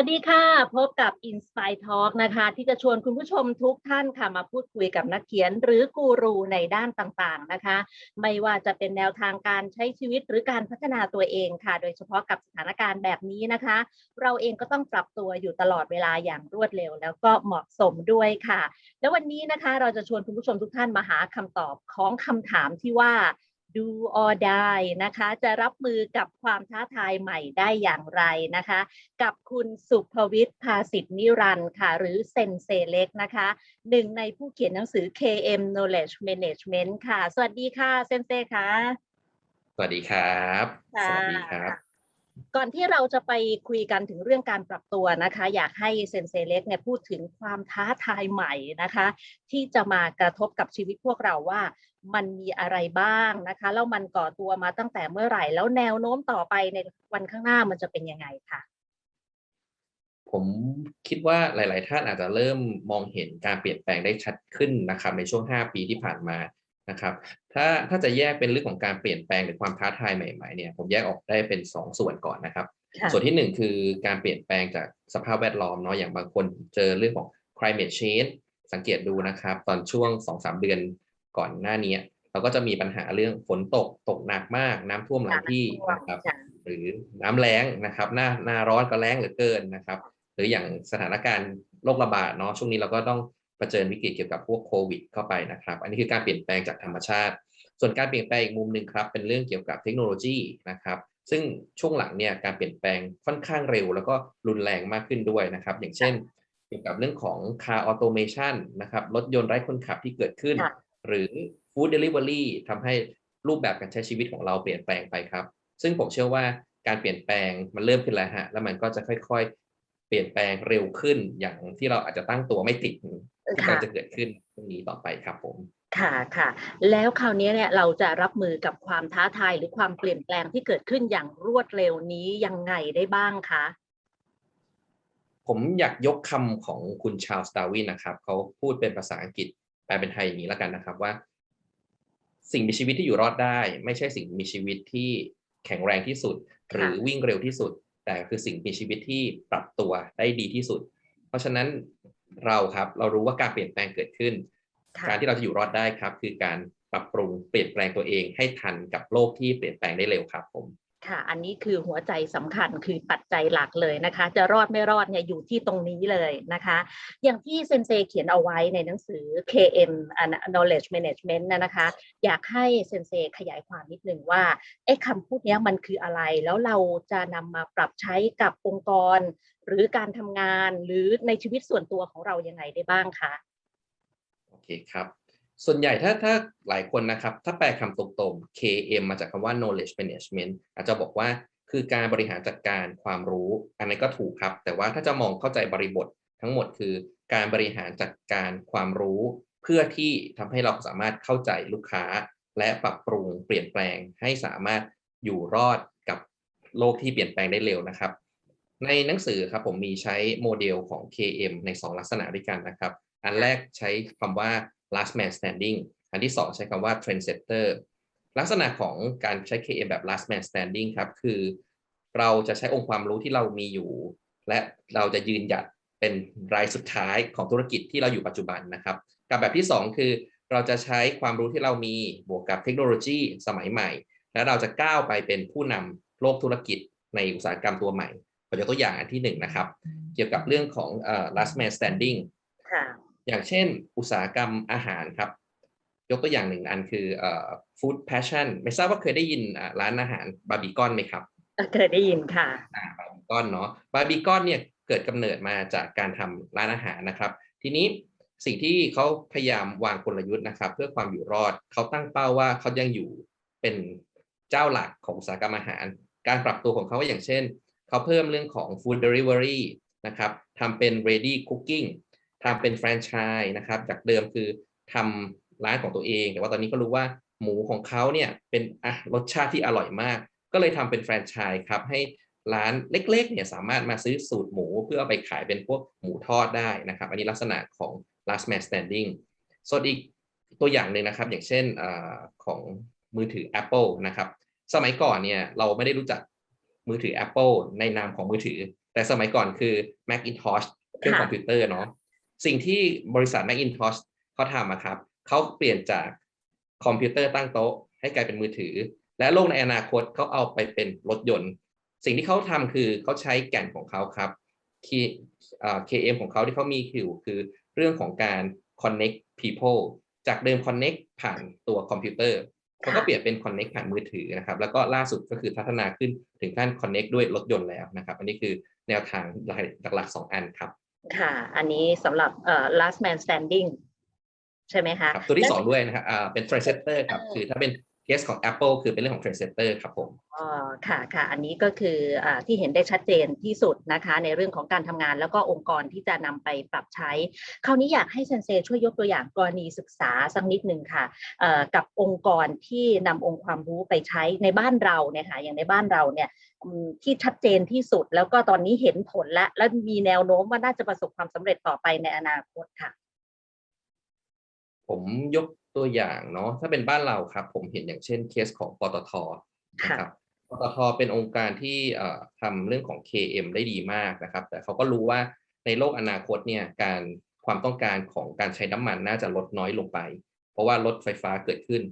วัสดีค่ะ พบกับ Inspire Talk นะคะ ที่จะชวนคุณผู้ชมทุกท่านค่ะมาพูดคุยกับนักเขียนหรือกูรูในด้านต่างๆนะคะ ไม่ว่าจะเป็นแนวทางการใช้ชีวิตหรือการพัฒนาตัวเองค่ะ โดยเฉพาะกับสถานการณ์แบบนี้นะคะ เราเองก็ต้องปรับตัวอยู่ตลอดเวลาอย่างรวดเร็ว แล้วก็เหมาะสมด้วยค่ะ แล้ววันนี้นะคะเราจะชวนคุณผู้ชมทุกท่านมาหาคำตอบของคำถามที่ว่า do or die นะคะ จะรับมือกับความท้าทายใหม่ได้อย่างไรนะคะ กับคุณสุภวิทย์ภาสิทธินิรันดร์ค่ะ หรือเซนเซเล็กนะคะหนึ่งในผู้เขียนหนังสือ KM Knowledge Management ค่ะ สวัสดีค่ะเซนเซค่ะ สวัสดีครับค่ะสวัสดีครับ ก่อนที่เราจะไปคุยกันถึงเรื่องการปรับตัวนะคะ อยากให้เซนเซเล็กเนี่ยพูดถึงความท้าทายใหม่นะคะ ที่จะมากระทบกับชีวิตพวกเราว่ามันมีอะไรบ้างนะคะแล้วมันก่อตัวมาตั้งแต่เมื่อไหร่ แล้วแนวโน้มต่อไปในวันข้างหน้ามันจะเป็นยังไงคะผมคิดว่าหลาย ๆ ท่านอาจจะเริ่มมองเห็นการเปลี่ยนแปลงได้ชัดขึ้นนะครับในช่วง 5 ปีที่ผ่านมา นะครับถ้าถ้าจะแยกเป็นเรื่องของการเปลี่ยนแปลงหรือความท้าทายใหม่ๆเนี่ยผมแยกออกได้เป็น 2 ส่วนก่อนนะครับค่ะส่วนที่ 1 คือการเปลี่ยนแปลงจากสภาพแวดล้อมเนาะอย่างบางคนเจอเรื่องของ climate change สังเกตดูนะครับ ตอนช่วง 2-3 เดือนก่อนหน้านี้ เราก็จะมีปัญหาเรื่องฝนตกตกหนักมาก น้ำท่วมหลายที่นะครับค่ะหรือน้ำแล้งนะครับหน้าหน้าร้อนก็แล้งเหลือเกินนะครับ หรืออย่างสถานการณ์โรคระบาดเนาะช่วงนี้เราก็ต้อง เผชิญวิกฤตเกี่ยวกับพวกโควิดเข้าไปนะครับ อันนี้คือการเปลี่ยนแปลงจากธรรมชาติ ส่วนการเปลี่ยนแปลงอีกมุมหนึ่งครับ เป็นเรื่องเกี่ยวกับเทคโนโลยีนะครับซึ่งช่วงหลังเนี่ยการเปลี่ยนแปลงค่อนข้างเร็ว แล้วก็รุนแรงมากขึ้นด้วยนะครับ อย่างเช่น เกี่ยวกับเรื่องของ car automation นะครับรถยนต์ไร้คนขับที่เกิดขึ้น หรือ food delivery ทำให้รูปแบบการใช้ชีวิตของเราเปลี่ยนแปลงไปครับ ซึ่งผมเชื่อว่าการเปลี่ยนแปลงมันเริ่มขึ้นแล้วฮะแล้วมันก็จะค่อยๆ เปลี่ยนแปลงเร็วขึ้นอย่างที่เราอาจจะตั้งตัวไม่ติด ที่ค่ะกำลังจะเกิดขึ้นตรงนี้ต่อไปครับผมค่ะค่ะ แล้วคราวนี้เนี่ยเราจะรับมือกับความท้าทายหรือความเปลี่ยนแปลงที่เกิดขึ้นอย่างรวดเร็วนี้ยังไงได้บ้างคะผมอยากยกคำของคุณชาลสตาวินนะครับเขาพูดเป็นภาษาอังกฤษแปลเป็นไทยอย่างนี้แล้วกันนะครับว่า สิ่งมีชีวิตที่อยู่รอดได้ ไม่ใช่สิ่งมีชีวิตที่แข็งแรงที่สุด หรือวิ่งเร็วที่สุด แต่คือสิ่งมีชีวิตที่ปรับตัวได้ดีที่สุด เพราะฉะนั้น เราครับ เรารู้ว่าการเปลี่ยนแปลงเกิดขึ้นค่ะการที่เราจะอยู่รอดได้ครับ คือการปรับปรุงเปลี่ยนแปลงตัวเองให้ทันกับโลกที่เปลี่ยนแปลงได้เร็วครับผมค่ะอันนี้คือหัวใจสำคัญคือปัจจัยหลักเลยนะคะ จะรอดไม่รอดเนี่ยอยู่ที่ตรงนี้เลยนะคะ อย่างที่เซนเซเขียนเอาไว้ในหนังสือ KM Knowledge Management นะนะคะ อยากให้เซนเซขยายความนิดนึงว่าไอ้คำพูดเนี้ยมันคืออะไรแล้วเราจะนำมาปรับใช้กับองค์กร หรือการทำงานหรือในชีวิตส่วนตัวของเรายังไงได้บ้างคะโอเคครับ ส่วนใหญ่ถ้าถ้าหลายคนนะครับ ถ้าแปลคำตรงๆ KM มาจากคำว่า knowledge management อาจจะบอกว่าคือการบริหารจัดการความรู้ อันนั้ก็ถูกครับ แต่ว่าถ้าจะมองเข้าใจบริบททั้งหมดคือการบริหารจัดการความรู้ เพื่อที่ทำให้เราสามารถเข้าใจลูกค้า และปรับปรุงเปลี่ยนแปลงให้สามารถอยู่รอดกับโลกที่เปลี่ยนแปลงได้เร็วนะครับ ในหนังสือครับผมมีใช้โมเดลของ KM ใน 2 ลักษณะด้วยกันนะครับ อันแรกใช้คำว่า last man standing อันที่ 2 ใช้คำว่า trendsetter ลักษณะของการใช้ KM แบบ last man standing ครับ คือเราจะใช้องค์ความรู้ที่เรามีอยู่ และเราจะยืนหยัดเป็นรายสุดท้ายของธุรกิจที่เราอยู่ปัจจุบันนะครับ กับแบบที่ 2 คือเราจะใช้ความรู้ที่เรามีบวกกับเทคโนโลยีสมัยใหม่ และเราจะก้าวไปเป็นผู้นำโลกธุรกิจในอุตสาหกรรมตัวใหม่ ผมยกตัวอย่างอันที่หนึ่งนะครับ เกี่ยวกับเรื่องของเอ่อ last man standing ค่ะอย่างเช่นอุตสาหกรรมอาหารครับ ยกตัวอย่างหนึ่งอันคือเอ่อ food passion ไม่ทราบว่าเคยได้ยินอ่าร้านอาหารบาร์บีคอนไหมครับเคยได้ยินค่ะอ่าบาร์บีคอนเนาะบาร์บีคอนเนี่ยเกิดกำเนิดมาจากการทำร้านอาหารนะครับ ทีนี้สิ่งที่เขาพยายามวางกลยุทธ์นะครับ เพื่อความอยู่รอดเขาตั้งเป้าว่าเขายังอยู่เป็นเจ้าหลักของอุตสาหกรรมอาหาร การปรับตัวของเขาอย่างเช่น เขาเพิ่มเรื่องของ food delivery นะครับทำเป็น ready cooking ทำเป็นแฟรนไชส์นะครับจากเดิมคือทำร้านของตัวเอง แต่ว่าตอนนี้ก็รู้ว่าหมูของเขาเนี่ยเป็นอะรสชาติที่อร่อยมาก ก็เลยทำเป็นแฟรนไชส์ครับให้ร้านเล็กๆเนี่ยสามารถมาซื้อสูตรหมูเพื่อเอาไปขายเป็นพวกหมูทอดได้นะครับ อันนี้ลักษณะของ last man standing ส่วนอีกตัวอย่างหนึ่งนะครับ อย่างเช่นอของมือถือ Apple นะครับ สมัยก่อนเนี่ยเราไม่ได้รู้จัก มือถือ Apple ในนามของมือถือ แต่สมัยก่อนคือ Macintosh เครื่องค่ะคอมพิวเตอร์เนาะสิ่งที่บริษัท Macintosh เขาทำอะครับเขาเปลี่ยนจากคอมพิวเตอร์ตั้งโต๊ะ ให้กลายเป็นมือถือ และโลกในอนาคตเขาเอาไปเป็นรถยนต์ สิ่งที่เขาทำคือเขาใช้แก่นของเขาครับ K- อ่า KM ของเขาที่เขามีอยู่คือเรื่องของการ connect people จากเดิม connect ผ่านตัวคอมพิวเตอร์ เขาก็เปลี่ยนเป็น connect ผ่านมือถือนะครับ แล้วก็ล่าสุดก็คือพัฒนาขึ้นถึงขั้น connect ด้วยรถยนต์แล้วนะครับ อันนี้คือแนวทางหลักๆสองอันครับ ค่ะ อันนี้สำหรับเอ่อ last man standing ใช่ไหมคะครับตัวที่และสองด้วยนะครับอ่าเป็น transetter ครับ คือถ้าเป็น เคสของ Apple คือเป็นเรื่องของ transetter ครับผมอ๋อค่ะค่ะ อันนี้ก็คืออ่าที่เห็นได้ชัดเจนที่สุดนะคะ ในเรื่องของการทำงานแล้วก็องค์กรที่จะนำไปปรับใช้ คราวนี้อยากให้เซนเซช่วยยกตัวอย่างกรณีศึกษาสักนิดหนึ่งค่ะเอ่อกับองค์กรที่นำองค์ความรู้ไปใช้ในบ้านเราเนี่ยค่ะอย่างในบ้านเราเนี่ยอืมที่ชัดเจนที่สุดแล้วก็ตอนนี้เห็นผลและและมีแนวโน้มว่าน่าจะประสบความสำเร็จต่อไปในอนาคตค่ะ ผมยก ตัวอย่างเนาะถ้าเป็นบ้านเราครับ ผมเห็นอย่างเช่นเคสของปตทนะครับปตทเป็นองค์การที่เอ่อทำเรื่องของ KM ได้ดีมากนะครับ แต่เขาก็รู้ว่าในโลกอนาคตเนี่ยการความต้องการของการใช้น้ำมันน่าจะลดน้อยลงไป เพราะว่ารถไฟฟ้าเกิดขึ้น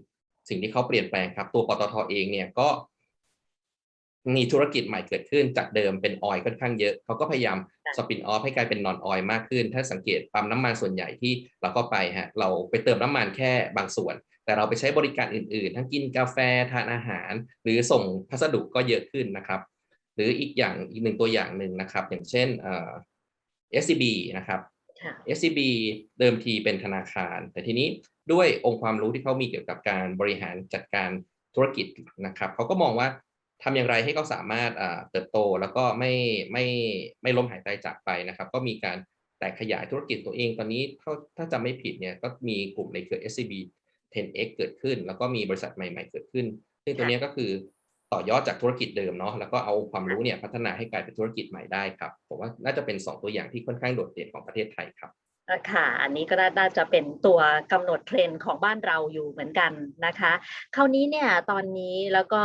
สิ่งที่เขาเปลี่ยนแปลงครับ ตัวปตทเองเนี่ยก็ มีธุรกิจใหม่เกิดขึ้นจากเดิมเป็นออยล์ค่อนข้างเยอะเขาก็พยายามค่ะสปินออฟให้กลายเป็นนอนออยล์มากขึ้น ถ้าสังเกตปั๊มน้ำมันส่วนใหญ่ที่เราก็ไปฮะเราไปเติมน้ำมันแค่บางส่วน แต่เราไปใช้บริการอื่นๆ ทั้งกินกาแฟทานอาหาร หรือส่งพัสดุก็เยอะขึ้นนะครับ หรืออีกอย่างอีกหนึ่งตัวอย่างหนึ่งนะครับ อย่างเช่นเอ่อ SCB นะครับค่ะ SCB เดิมทีเป็นธนาคาร แต่ทีนี้ด้วยองค์ความรู้ที่เขามีเกี่ยวกับการบริหารจัดการธุรกิจนะครับเขาก็มองว่า ทำอย่างไรให้เขาสามารถอ่าเติบโตแล้วก็ไม่ไม่ไม่ล้มหายตายจากไปนะครับ ก็มีการแตกขยายธุรกิจตัวเองตอนนี้ถ้าถ้าจำไม่ผิดเนี่ยก็มีกลุ่มในเครือ SCB 10x เกิดขึ้น แล้วก็มีบริษัทใหม่ ๆ เกิดขึ้น ซึ่งตัวเนี้ยก็คือต่อยอดจากธุรกิจเดิมเนาะแล้วก็เอาความรู้เนี่ยพัฒนาให้กลายเป็นธุรกิจใหม่ได้ครับผมว่าน่าจะเป็นสองตัวอย่างที่ค่อนข้างโดดเด่นของประเทศไทยครับอะ ค่ะอันนี้ก็น่าจะเป็นตัวกำหนดเทรนด์ของบ้านเราอยู่เหมือนกันนะคะ คราวนี้เนี่ยตอนนี้แล้วก็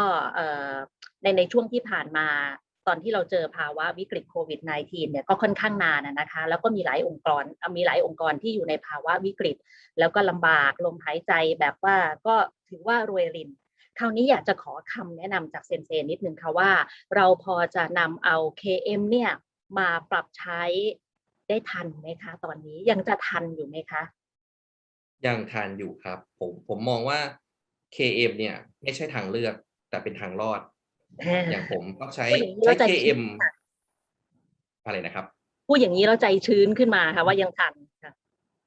ในในช่วงที่ผ่านมาตอนที่เราเจอภาวะวิกฤตโควิด -19 เนี่ยก็ค่อนข้างนานนะคะ แล้วก็มีหลายองค์กรมีหลายองค์กรที่อยู่ในภาวะวิกฤต แล้วก็ลำบากลมหายใจแบบว่าก็ถือว่ารวยรินคราวนี้อยากจะขอคำแนะนำจากเซนเซนิดนึงค่ะว่า เราพอจะนำเอา KM เนี่ยมาปรับใช้ ได้ทันไหมคะ ตอนนี้ยังจะทันอยู่ไหมคะ ยังทานอยู่ครับ ผมผมมองว่า KM เนี่ย ไม่ใช่ทางเลือก แต่เป็นทางรอด อย่างผมก็ใช้พูดอย่างนี้ใช้แล้วใจชื้ KM นค่ะอะไรนะครับพูดอย่างนี้เราใจชื้นขึ้นมาค่ะว่ายังทันค่ะ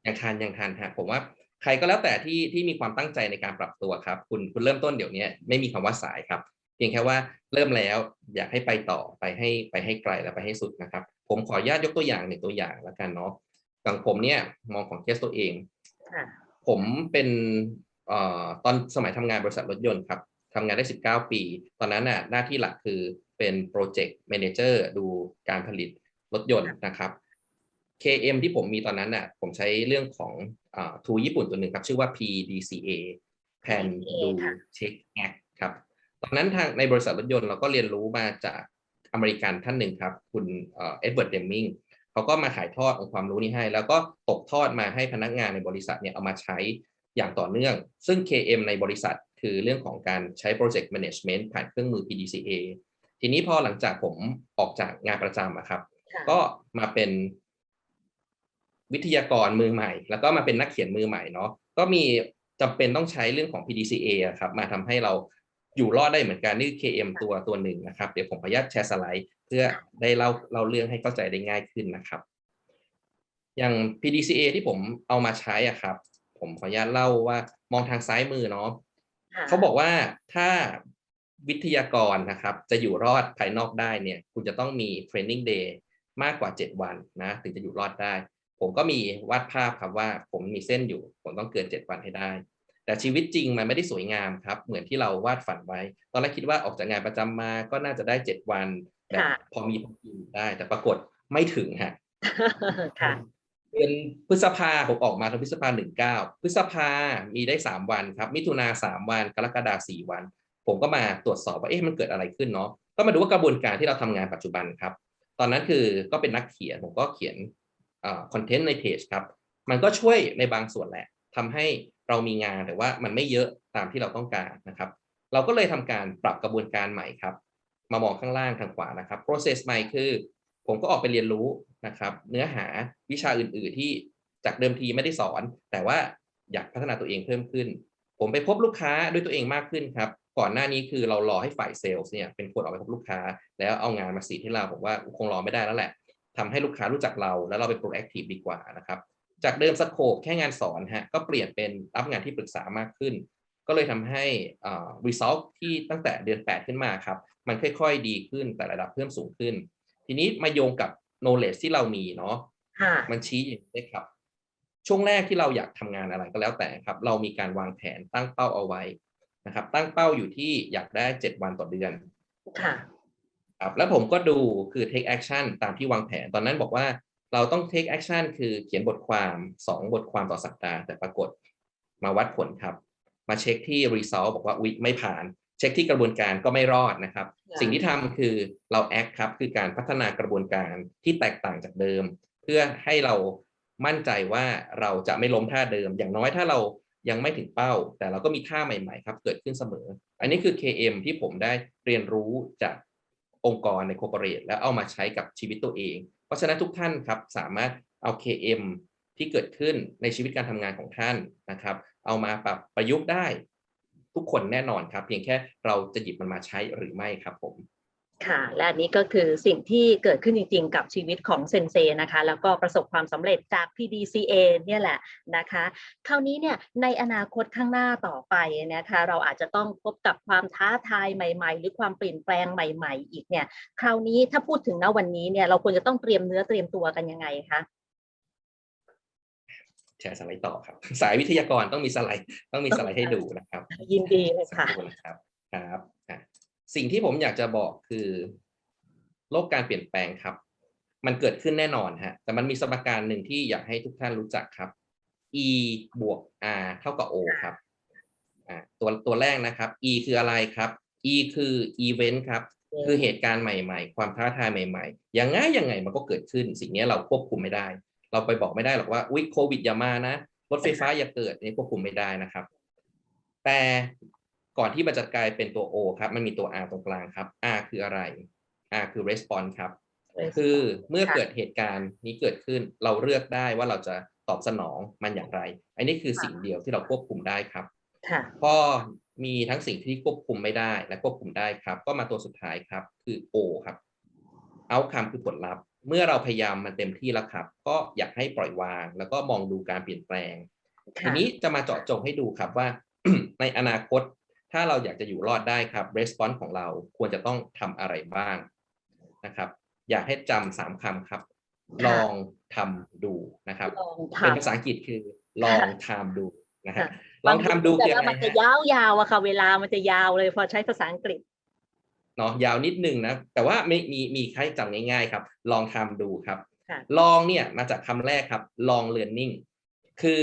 ยังทานยังทานฮะผมว่าใครก็แล้วแต่ที่ที่มีความตั้งใจในการปรับตัวครับ คุณคุณเริ่มต้นเดี๋ยวนี้ไม่มีคำว่าสายครับ เพียงแค่ว่าเริ่มแล้วอยากให้ไปต่อไปให้ไปให้ไกลและไปให้สุดนะครับ ผมขออนุญาตยกตัวอย่างหนึ่งตัวอย่างแล้วกันเนาะอย่างผมเนี่ยมองของเคสตัวเองค่ะผมเป็นเอ่อตอนสมัยทำงานบริษัทรถยนต์ครับทำงานได้ 19 ปี ตอนนั้นน่ะหน้าที่หลักคือเป็นโปรเจกต์แมเนเจอร์ดูการผลิตรถยนต์นะครับ KM ที่ผมมีตอนนั้นน่ะผมใช้เรื่องของทูญี่ปุ่นตัวหนึ่งครับ ชื่อว่า PDCA Plan Do Check Act ครับ ตอนนั้นทางในบริษัทรถยนต์เราก็เรียนรู้มาจากอเมริกันท่านหนึ่งครับ คุณเอ็ดเวิร์ดเดมมิงเขาก็มาถ่ายทอดองค์ความรู้นี้ให้ แล้วก็ตกทอดมาให้พนักงานในบริษัทเนี่ยเอามาใช้อย่างต่อเนื่อง ซึ่ง KM ในบริษัทคือเรื่องของการใช้ Project Management ผ่านเครื่องมือ PDCA ทีนี้พอหลังจากผมออกจากงานประจำอะครับค่ะก็มาเป็นวิทยากรมือใหม่ แล้วก็มาเป็นนักเขียนมือใหม่เนาะก็มีจำเป็นต้องใช้เรื่องของ PDCA อะครับมาทำให้เรา อยู่รอดได้เหมือนกันนี่ KM ตัวตัวหนึ่งนะครับ เดี๋ยวผมขออนุญาตแชร์สไลด์ เพื่อได้เล่าเล่าเรื่องให้เข้าใจได้ง่ายขึ้นนะครับ อย่าง PDCA ที่ผมเอามาใช้อะครับ ผมขออนุญาตเล่าว่ามองทางซ้ายมือเนาะค่ะเขาบอกว่าถ้าวิทยากรนะครับ จะอยู่รอดภายนอกได้เนี่ย คุณจะต้องมีเทรนนิ่งเดย์มากกว่า 7 วันนะ ถึงจะอยู่รอดได้ ผมก็มีวาดภาพครับว่าผมมีเส้นอยู่ ผมต้องเกิน 7 วันให้ได้ แต่ชีวิตจริงมันไม่ได้สวยงามครับ เหมือนที่เราวาดฝันไว้ ตอนแรกคิดว่าออกจากงานประจำมาก็น่าจะได้7วันแบบค่ะพอมีพอกินได้ แต่ปรากฏไม่ถึงฮะค่ะเดือนพฤษภาผมออกมาทางพฤษภาหนึ่งเก้าพฤษภามีได้สามวันครับ มิถุนาสามวัน กรกฎาสี่วัน ผมก็มาตรวจสอบว่าเอ๊ะมันเกิดอะไรขึ้นเนาะก็มาดูว่ากระบวนการที่เราทำงานปัจจุบันครับ ตอนนั้นคือก็เป็นนักเขียนผมก็เขียนคอนเทนต์ในเพจครับ มันก็ช่วยในบางส่วนแหละ ทำให้เรามีงานแต่ว่ามันไม่เยอะตามที่เราต้องการนะครับ เราก็เลยทำการปรับกระบวนการใหม่ครับ มามองข้างล่างทางขวานะครับ process ใหม่คือ ผมก็ออกไปเรียนรู้นะครับ เนื้อหาวิชาอื่น ๆ ที่จากเดิมทีไม่ได้สอน แต่ว่าอยากพัฒนาตัวเองเพิ่มขึ้น ผมไปพบลูกค้าด้วยตัวเองมากขึ้นครับก่อนหน้านี้คือเรารอให้ฝ่ายเซลล์เนี่ยเป็นคนออกไปพบลูกค้า แล้วเอางานมาสีที่เราผมว่าคงรอไม่ได้แล้วแหละทำให้ลูกค้ารู้จักเราแล้วเราเป็น proactive ดีกว่านะครับ จากเดิมสโคปแค่งานสอนฮะก็เปลี่ยนเป็นรับงานที่ปรึกษามากขึ้น ก็เลยทำให้อ่า result ที่ตั้งแต่เดือน 8 ขึ้นมาครับ มันค่อย ๆ ดีขึ้นแต่ระดับเพิ่มสูงขึ้น ทีนี้มาโยงกับ knowledge ที่เรามีเนาะค่ะมันชี้อย่างนี้ได้ครับ ช่วงแรกที่เราอยากทำงานอะไรก็แล้วแต่ครับ เรามีการวางแผนตั้งเป้าเอาไว้นะครับ ตั้งเป้าอยู่ที่อยากได้7วันต่อเดือนค่ะครับแล้วผมก็ดูคือ take action ตามที่วางแผนตอนนั้นบอกว่า เราต้อง take action คือเขียนบทความ 2 บทความต่อสัปดาห์ แต่ปรากฏมาวัดผลครับ มาเช็คที่ result บอกว่าอุ๊ยไม่ผ่าน เช็คที่กระบวนการก็ไม่รอดนะครับค่ะสิ่งที่ทำคือเรา act ครับ คือการพัฒนากระบวนการที่แตกต่างจากเดิม เพื่อให้เรามั่นใจว่าเราจะไม่ล้มท่าเดิม อย่างน้อยถ้าเรายังไม่ถึงเป้า แต่เราก็มีท่าใหม่ ๆ ครับ เกิดขึ้นเสมอ อันนี้คือ KM ที่ผมได้เรียนรู้จาก องค์กรใน corporate แล้วเอามาใช้กับชีวิตตัวเอง เพราะฉะนั้นทุกท่านครับสามารถเอา KM ที่เกิดขึ้นในชีวิตการทำงานของท่านนะครับ เอามาปรับประยุกต์ได้ทุกคนแน่นอนครับ เพียงแค่เราจะหยิบมันมาใช้หรือไม่ครับผม ค่ะ และอันนี้ก็คือสิ่งที่เกิดขึ้นจริงๆ กับชีวิตของเซนเซนะคะ แล้วก็ประสบความสำเร็จจาก PDCA เนี่ยแหละนะคะ คราวนี้เนี่ยในอนาคตข้างหน้าต่อไปนะคะ เราอาจจะต้องพบกับความท้าทายใหม่ ๆ หรือความเปลี่ยนแปลงใหม่ ๆ อีกเนี่ย คราวนี้ถ้าพูดถึงณวันนี้เนี่ยเราควรจะต้องเตรียมเนื้อเตรียมตัวกันยังไงคะแชร์สไลด์ต่อครับ สายวิทยากรต้องมีสไลด์ต้องมีสไลด์ให้ดูนะครับ ยินดีเลยค่ะสักรู่นะครับครับอะ สิ่งที่ผมอยากจะบอกคือ โลกการเปลี่ยนแปลงครับ มันเกิดขึ้นแน่นอนฮะ แต่มันมีสมการหนึ่งที่อยากให้ทุกท่านรู้จักครับ e บวก r เท่ากับ o ครับตัวตัวแรกนะครับ e คืออะไรครับ e คือ event ครับ คือเหตุการณ์ใหม่ ๆ ความท้าทายใหม่ๆยังไงยังไงมันก็เกิดขึ้น สิ่งนี้เราควบคุมไม่ได้ เราไปบอกไม่ได้หรอกว่าอุ๊ยโควิดอย่ามานะ รถไฟฟ้าอย่าเกิดนี่ควบคุมไม่ได้นะครับ แต่ ก่อนที่มันจะกลายเป็นตัว O ครับ มันมีตัว R ตรงกลางครับ R คืออะไร R คือ response ครับ คือเมื่อค่ะเกิดเหตุการณ์นี้เกิดขึ้น เราเลือกได้ว่าเราจะตอบสนองมันอย่างไร อันนี้คือสิ่งเดียวที่เราควบคุมได้ครับค่ะพอมีทั้งสิ่งที่ควบคุมไม่ได้และควบคุมได้ครับ ก็มาตัวสุดท้ายครับ คือ O ครับ outcome คือผลลัพธ์ เมื่อเราพยายามมันเต็มที่แล้วครับ ก็อยากให้ปล่อยวาง แล้วก็มองดูการเปลี่ยนแปลง ทีค่ะนี้จะมาเจาะจงให้ดูครับว่าในอนาคต ถ้าเราอยากจะอยู่รอดได้ครับ response ของเราควรจะต้องทำอะไรบ้างนะครับ อยากให้จำสามคำครับ ลองทำดูนะครับลองเป็นทำภาษาอังกฤษคือลองทำดูนะฮะค่ะลองทำดูแต่คืออะว่าไรมันจะฮะยาวๆอะค่ะ เวลามันจะยาวเลยพอใช้ภาษาอังกฤษเนาะยาวนิดนึงนะ แต่ว่าไม่มีมีใครจำง่าย ๆ ครับ ลองทำดูครับค่ะลองเนี่ยมาจากคำแรกครับ ลอง learning คือ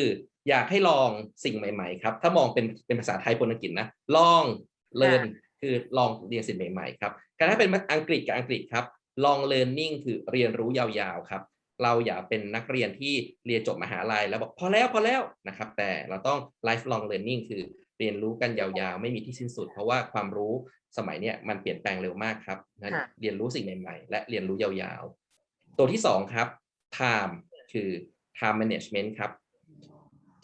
อยากให้ลองสิ่งใหม่ ๆ ครับ ถ้ามองเป็นเป็นภาษาไทยปนอังกฤษนะ ลอง learn คือลองเรียนสิ่งใหม่ ๆ ครับการถ้าเป็นอังกฤษกับอังกฤษครับ ลอง learning คือเรียนรู้ยาวๆครับ เราอย่าเป็นนักเรียนที่เรียนจบมหาลัยแล้วบอกพอแล้วพอแล้วนะครับ แต่เราต้อง lifelong learning คือเรียนรู้กันยาวๆ ไม่มีที่สิ้นสุด เพราะว่าความรู้สมัยเนี้ยมันเปลี่ยนแปลงเร็วมากครับนั้นค่ะเรียนรู้สิ่งใหม่ๆ และเรียนรู้ยาวๆ ตัวที่สองครับ time คือ time management ครับ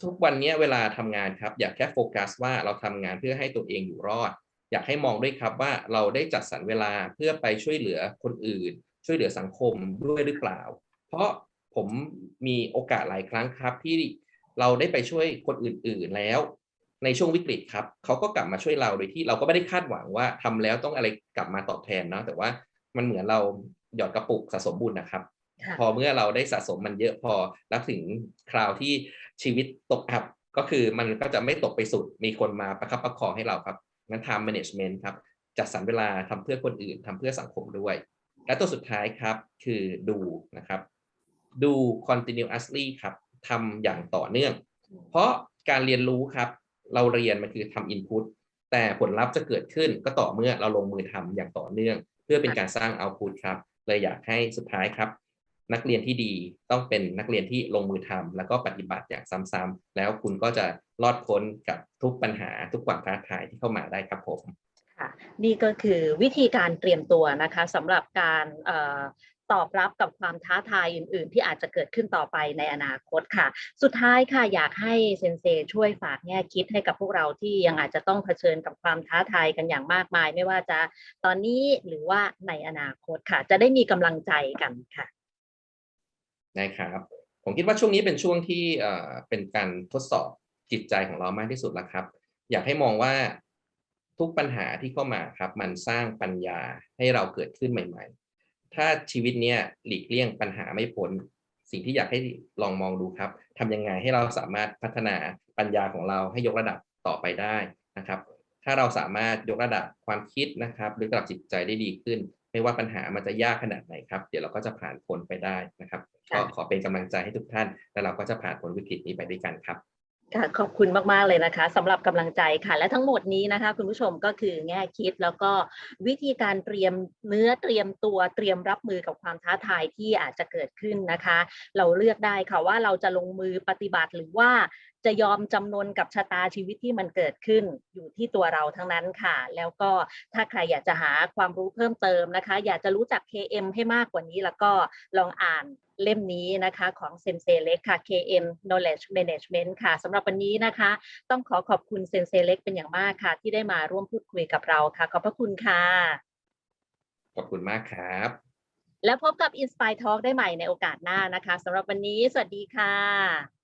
ทุกวันเนี้ยเวลาทำงานครับ อยากแค่โฟกัสว่าเราทำงานเพื่อให้ตัวเองอยู่รอด อยากให้มองด้วยครับว่าเราได้จัดสรรเวลาเพื่อไปช่วยเหลือคนอื่น ช่วยเหลือสังคมด้วยหรือเปล่า เพราะผมมีโอกาสหลายครั้งครับที่เราได้ไปช่วยคนอื่น ๆแล้ว ในช่วงวิกฤตครับเขาก็กลับมาช่วยเราโดยที่เราก็ไม่ได้คาดหวังว่าทำแล้วต้องอะไรกลับมาตอบแทนเนาะแต่ว่ามันเหมือนเราหยอดกระปุกสะสมบุญนะครับค่ะพอเมื่อเราได้สะสมมันเยอะพอแล้วถึงคราวที่ ชีวิตตกอับก็คือมันก็จะไม่ตกไปสุด มีคนมาประคับประคองให้เราครับ งั้น time management ครับ จัดสรรเวลาทำเพื่อคนอื่นทำเพื่อสังคมด้วย และตัวสุดท้ายครับคือดูนะครับ ดู continuously ครับทำอย่างต่อเนื่อง เพราะการเรียนรู้ครับ เราเรียนมันคือทำ input แต่ผลลัพธ์จะเกิดขึ้นก็ต่อเมื่อเราลงมือทำอย่างต่อเนื่อง เพื่อเป็นการสร้างเอาพุตครับเลยอยากให้สุดท้ายครับ นักเรียนที่ดีต้องเป็นนักเรียนที่ลงมือทำแล้วก็ปฏิบัติอย่างซ้ำๆแล้วคุณก็จะรอดพ้นกับทุกปัญหาทุกความท้าทายที่เข้ามาได้ครับผมค่ะนี่ก็คือวิธีการเตรียมตัวนะคะสำหรับการตอบรับกับความท้าทายอื่น ๆ ที่อาจจะเกิดขึ้นต่อไปในอนาคตค่ะ สุดท้ายค่ะอยากให้เซนเซช่วยฝากแง่คิดให้กับพวกเราที่ยังอาจจะต้องเผชิญกับความท้าทายกันอย่างมากมาย ไม่ว่าจะตอนนี้หรือว่าในอนาคตค่ะ จะได้มีกำลังใจกันค่ะ นะครับ ผมคิดว่าช่วงนี้เป็นช่วงที่เป็นการทดสอบจิตใจของเรามากที่สุดแล้วครับ อยากให้มองว่าทุกปัญหาที่เข้ามาครับ มันสร้างปัญญาให้เราเกิดขึ้นใหม่ ๆ ถ้าชีวิตเนี้ยหลีกเลี่ยงปัญหาไม่พ้นสิ่งที่อยากให้ลองมองดูครับทำยังไงให้เราสามารถพัฒนาปัญญาของเราให้ยกระดับต่อไปได้นะครับ ถ้าเราสามารถยกระดับความคิดนะครับ หรือระดับจิตใจได้ดีขึ้น ไม่ว่าปัญหามันจะยากขนาดไหนครับ เดี๋ยวเราก็จะผ่านพ้นไปได้นะครับ ก็ค่ะขอเป็นกำลังใจให้ทุกท่าน และเราก็จะผ่านพ้นวิกฤตนี้ไปด้วยกันครับค่ะขอบคุณมาก ๆ เลยนะคะสำหรับกำลังใจค่ะ และทั้งหมดนี้นะคะ คุณผู้ชมก็คือแง่คิดแล้วก็วิธีการเตรียมเนื้อเตรียมตัวเตรียมรับมือกับความท้าทายที่อาจจะเกิดขึ้นนะคะ เราเลือกได้ค่ะว่าเราจะลงมือปฏิบัติหรือว่า จะยอมจำนนกับชะตาชีวิตที่มันเกิดขึ้นอยู่ที่ตัวเราทั้งนั้นค่ะ แล้วก็ถ้าใครอยากจะหาความรู้เพิ่มเติมนะคะ อยากจะรู้จัก KM ให้มากกว่านี้แล้วก็ลองอ่านเล่มนี้นะคะของเซนเซเล็กค่ะ KM Knowledge Management ค่ะสำหรับวันนี้นะคะ ต้องขอขอบคุณเซนเซเล็กเป็นอย่างมากค่ะ ที่ได้มาร่วมพูดคุยกับเราค่ะ ขอบพระคุณค่ะ ขอบคุณมากครับ แล้วพบกับ Inspire Talk ได้ใหม่ในโอกาสหน้านะคะสำหรับวันนี้ สวัสดีค่ะ